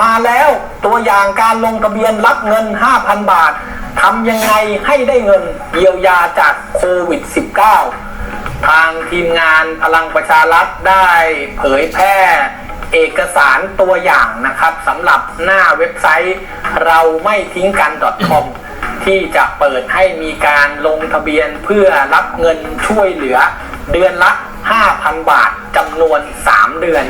มาแล้วตัวอย่างการลงทะเบียนรับเงิน 5,000 บาททำยังไงให้ได้เงินเยียวยาจากโควิด -19 ทางทีมงานพลังประชารัฐได้เผยแพร่เอกสารตัวอย่างนะครับสำหรับหน้าเว็บไซต์เราไม่ทิ้งกัน .com ที่จะเปิดให้มีการลงทะเบียนเพื่อรับเงินช่วยเหลือเดือนละ 5,000 บาทจำนวน 3 เดือน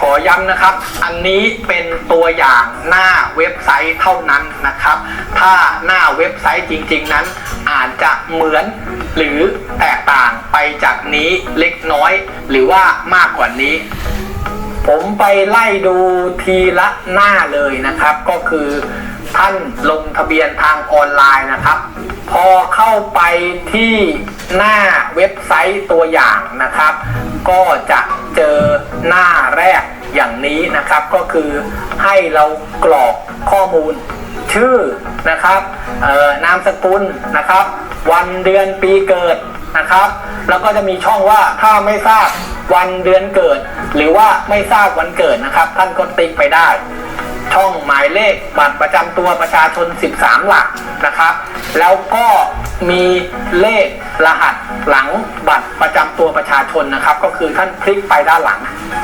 ขอย้ำนะครับ อันนี้เป็นตัวอย่างหน้าเว็บไซต์เท่านั้นนะครับ ถ้าหน้าเว็บไซต์จริง ๆ นั้น อาจจะเหมือนหรือแตกต่างไปจากนี้เล็กน้อย หรือว่ามากกว่านี้ ผมไปไล่ดูทีละหน้าเลยนะครับ ก็คือ ท่านลงทะเบียนทางออนไลน์นะครับ พอเข้าไปที่หน้าเว็บไซต์ตัวอย่างนะครับ ก็จะเจอหน้าแรกอย่างนี้นะครับก็คือให้เรากรอกข้อมูลชื่อนะครับนามสกุลนะครับ วันเดือนปีเกิดนะครับ แล้วก็จะมีช่องว่าถ้าไม่ทราบวันเดือนเกิด หรือว่าไม่ทราบวันเกิดนะครับ ท่านก็ติ๊กไปได้ ช่องหมายเลขบัตรประจำตัวประชาชน 13 หลักนะครับ แล้วก็มีเลขรหัสหลังบัตรประจำตัวประชาชนนะครับ ก็คือท่านคลิกไปด้านหลัง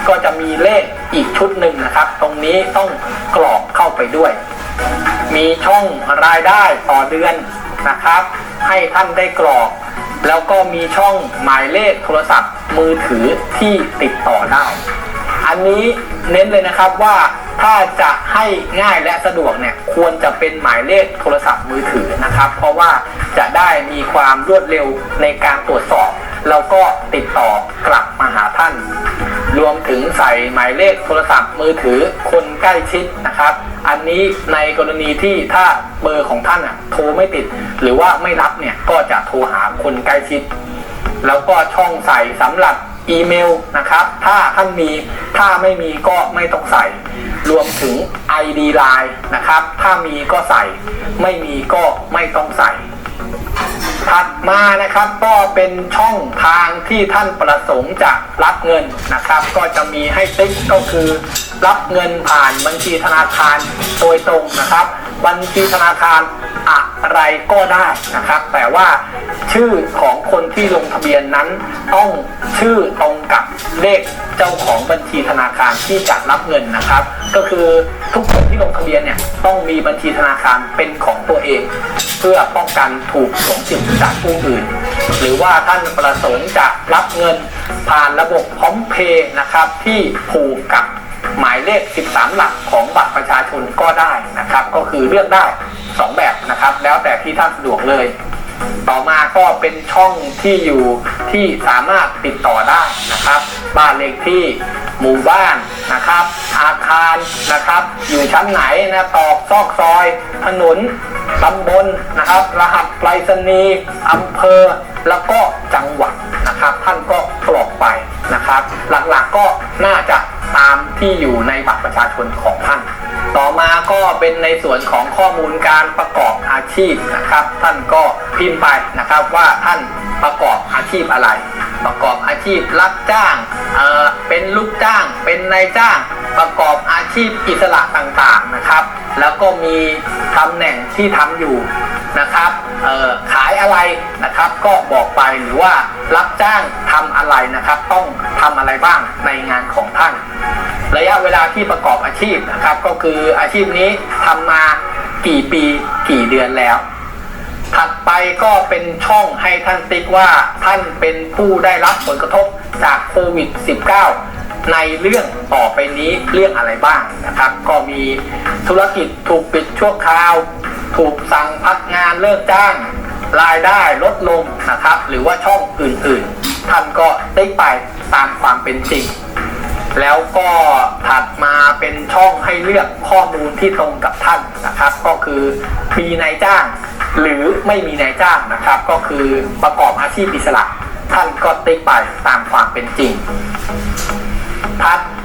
ก็จะมีเลขอีกชุดหนึ่งนะครับ ตรงนี้ต้องกรอกเข้าไปด้วย มีช่องรายได้ต่อเดือนนะครับ ให้ท่านได้กรอกแล้วก็มีช่องหมายเลขโทรศัพท์มือถือที่ติดต่อได้ อันนี้ เน้นเลยนะครับว่าถ้าจะให้ง่ายและสะดวกเนี่ยควรจะเป็นหมายเลขโทรศัพท์มือถือนะครับ เพราะว่าจะได้มีความรวดเร็วในการตรวจสอบแล้วก็ติดต่อกลับมาหาท่าน รวมถึงใส่หมายเลขโทรศัพท์มือถือคนใกล้ชิดนะครับ อันนี้ในกรณีที่ถ้าเบอร์ของท่านอะโทรไม่ติด หรือว่าไม่รับเนี่ยก็จะโทรหาคนใกล้ชิด แล้วก็ช่องใส่สำหรับ อีเมลนะครับ ถ้าท่านมีถ้าไม่มีก็ไม่ต้องใส่ รวมถึง ID Line นะครับ ถ้ามีก็ใส่ ไม่มีก็ไม่ต้องใส่ ถัดมานะครับก็เป็นช่องทางที่ท่านประสงค์จะรับเงินนะครับ ก็จะมีให้ติ๊กก็คือ รับเงินผ่านบัญชีธนาคารโดยตรงนะครับ บัญชีธนาคารอะไรก็ได้นะครับ แต่ว่าชื่อของคนที่ลงทะเบียนนั้นต้องชื่อตรงกับเลขเจ้าของบัญชีธนาคารที่จะรับเงินนะครับ ก็คือทุกคนที่ลงทะเบียนเนี่ยต้องมีบัญชีธนาคารเป็นของตัวเอง เพื่อป้องกันถูกสวมสิทธิ์จากผู้อื่น หรือว่าท่านประสงค์จะรับเงินผ่านระบบพร้อมเพย์นะครับที่ผูกกับ หมายเลข 13 หลักของบัตรประชาชนก็ได้นะครับ ก็คือเลือกได้ 2 แบบนะครับ แล้วแต่ที่ท่านสะดวกเลย ต่อมาก็เป็นช่องที่อยู่ที่สามารถติดต่อได้นะครับ บ้านเลขที่หมู่บ้านนะครับ อาคารนะครับ อยู่ชั้นไหนนะตอกซอกซอย ถนนตำบลนะครับ รหัสไปรษณีย์อำเภอแล้วก็จังหวัดนะครับ ท่านก็กรอกไปนะครับ หลักๆก็หน่า ที่อยู่ในบัตรประชาชนของท่าน ต่อมาก็เป็นในส่วนของข้อมูลการประกอบอาชีพนะครับ ท่านก็พิมพ์ไปนะครับว่าท่านประกอบอาชีพอะไร ประกอบอาชีพรับจ้างเอ่อเป็นลูกจ้าง เป็นนายจ้าง ประกอบอาชีพอิสระต่างๆนะครับ แล้วก็มีตำแหน่งที่ทำอยู่ นะครับขายอะไรนะครับก็บอกไปหรือว่ารับจ้างทำอะไรนะครับ ต้องทำอะไรบ้างในงานของท่าน ระยะเวลาที่ประกอบอาชีพนะครับ ก็คืออาชีพนี้ทำมากี่ปีกี่เดือนแล้ว ถัดไปก็เป็นช่องให้ท่านติ๊กว่าท่านเป็นผู้ได้รับผลกระทบจากโควิด -19 ในเรื่องต่อไปนี้เรื่องอะไรบ้างนะครับ ก็มีธุรกิจถูกปิดชั่วคราว ถูกสั่งพักงานเลิกจ้าง รายได้ลดลงนะครับ หรือว่าช่องอื่นๆ ท่านก็ติ๊กไปตามความเป็นจริง แล้วก็ถัดมาเป็นช่องให้เลือกข้อมูลที่ตรงกับท่านนะครับ ก็คือมีนายจ้าง หรือไม่มีนายจ้างนะครับ ก็คือประกอบอาชีพอิสระท่านก็ติ๊กไปตามความเป็นจริง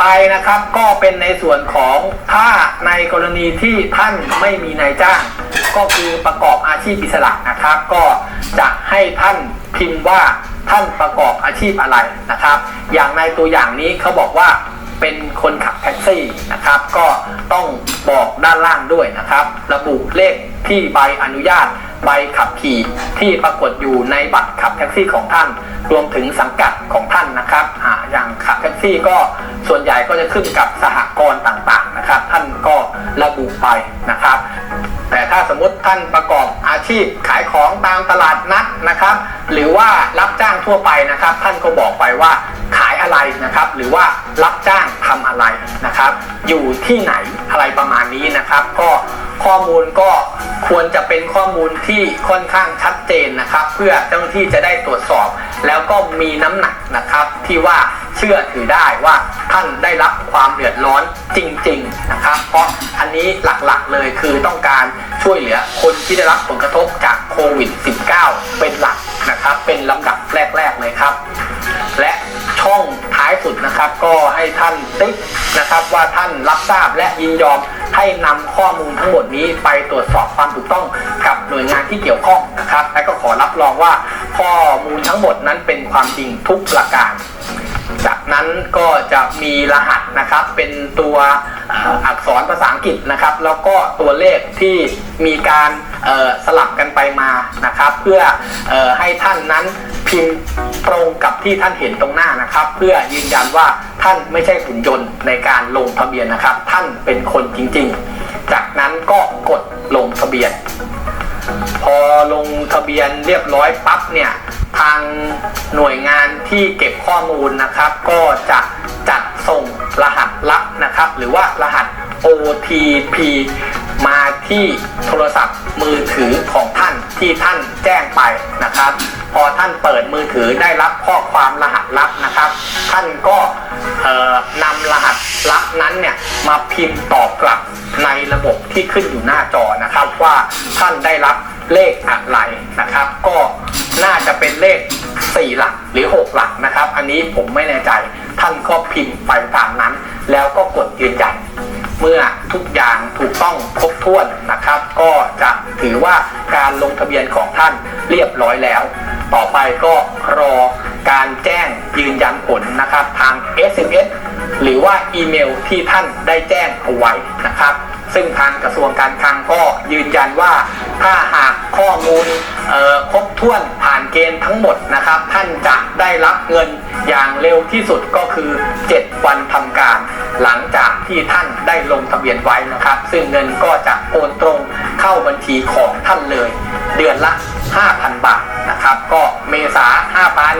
ไปนะครับก็เป็นในส่วนของถ้าในกรณีที่ท่านไม่มีนายจ้าง ก็คือประกอบอาชีพอิสระนะครับ ก็จะให้ท่านพิมพ์ว่าท่านประกอบอาชีพอะไรนะครับ อย่างในตัวอย่างนี้เขาบอกว่าเป็นคนขับแท็กซี่นะครับ ก็ต้องบอกด้านล่างด้วยนะครับ ระบุเลขที่ใบอนุญาตใบขับขี่ที่ปรากฏอยู่ในบัตรขับแท็กซี่ของท่าน รวมถึงสังกัดของท่านนะครับ ซี่ก็ส่วนใหญ่ก็จะขึ้นกับสหกรณ์ต่างๆนะครับ ท่านก็ระบุไปนะครับ แต่ถ้าสมมติท่านประกอบอาชีพขายของตามตลาดนัดนะครับ หรือว่ารับจ้างทั่วไปนะครับ ท่านก็บอกไปว่าขายอะไรนะครับ หรือว่ารับจ้างทำอะไรนะครับ อยู่ที่ไหนอะไรประมาณนี้นะครับ ก็ข้อมูลก็ควรจะเป็นข้อมูลที่ค่อนข้างชัดเจนนะครับ เพื่อเจ้าหน้าที่จะได้ตรวจสอบ แล้วก็มีน้ำหนักนะครับที่ว่า เชื่อถือได้ว่าท่านได้รับความเดือดร้อนจริง ๆนะครับ เพราะอันนี้หลักๆเลยคือต้องการช่วยเหลือคนที่ได้รับผลกระทบจากโควิด -19 เป็นหลักนะครับเป็นลำดับแรก ๆ เลยครับ และช่องท้ายสุดนะครับ ก็ให้ท่านติ๊กนะครับว่าท่านรับทราบและยินยอมให้นำข้อมูลทั้งหมดนี้ไปตรวจสอบความถูกต้องกับหน่วยงานที่เกี่ยวข้องนะครับ และก็ขอรับรองว่าข้อมูลทั้งหมดนั้นเป็นความจริงทุกประการ นั้นก็จะมีรหัสนะครับเป็นตัวอักษรภาษาอังกฤษนะครับ แล้วก็ตัวเลขที่มีการสลับกันไปมานะครับ เพื่อเออให้ท่านนั้นพิมพ์ตรงกับที่ท่านเห็นตรงหน้านะครับ เพื่อยืนยันว่าท่านไม่ใช่หุ่นยนต์ในการลงทะเบียนนะครับ ท่านเป็นคนจริงๆ จากนั้นก็กดลงทะเบียน พอลงทะเบียนเรียบร้อยปั๊บเนี่ย ทางหน่วยงานที่เก็บข้อมูลนะครับ ก็จะจัดส่งรหัสลับนะครับ หรือว่ารหัส OTP มาที่โทรศัพท์มือถือของท่านที่ท่านแจ้งไปนะครับ พอท่านเปิดมือถือได้รับข้อความรหัสลับนะครับ ท่านก็นำรหัสลับนั้นเนี่ยมาพิมพ์ตอบกลับในระบบที่ขึ้นอยู่หน้าจอนะครับว่าท่านได้รับเลขอะไรนะครับ ก็ น่าจะเป็นเลข 4 หลักหรือ 6 หลักนะครับ อันนี้ผมไม่แน่ใจท่านก็พิมพ์ไปตามนั้น แล้วก็กดยืนยันเมื่อทุกอย่างถูกต้องครบถ้วนนะครับ ก็จะถือว่าการลงทะเบียนของท่านเรียบร้อยแล้ว ต่อไปก็รอการแจ้งยืนยันผลนะครับ ทาง SMS หรือว่าอีเมลที่ท่านได้แจ้งเอาไว้นะครับ ซึ่งทางกระทรวงการคลังก็ยืนยันว่า ถ้าหากข้อมูลครบถ้วนผ่านเกณฑ์ทั้งหมดนะครับ ท่านจะได้รับเงินอย่างเร็วที่สุดก็คือ 7 วันทำการ หลังจากที่ท่านได้ลงทะเบียนไว้นะครับ ซึ่งเงินก็จะโอนตรงเข้าบัญชีของท่านเลย เดือนละ 5,000 บาทนะครับ ก็เมษา5,000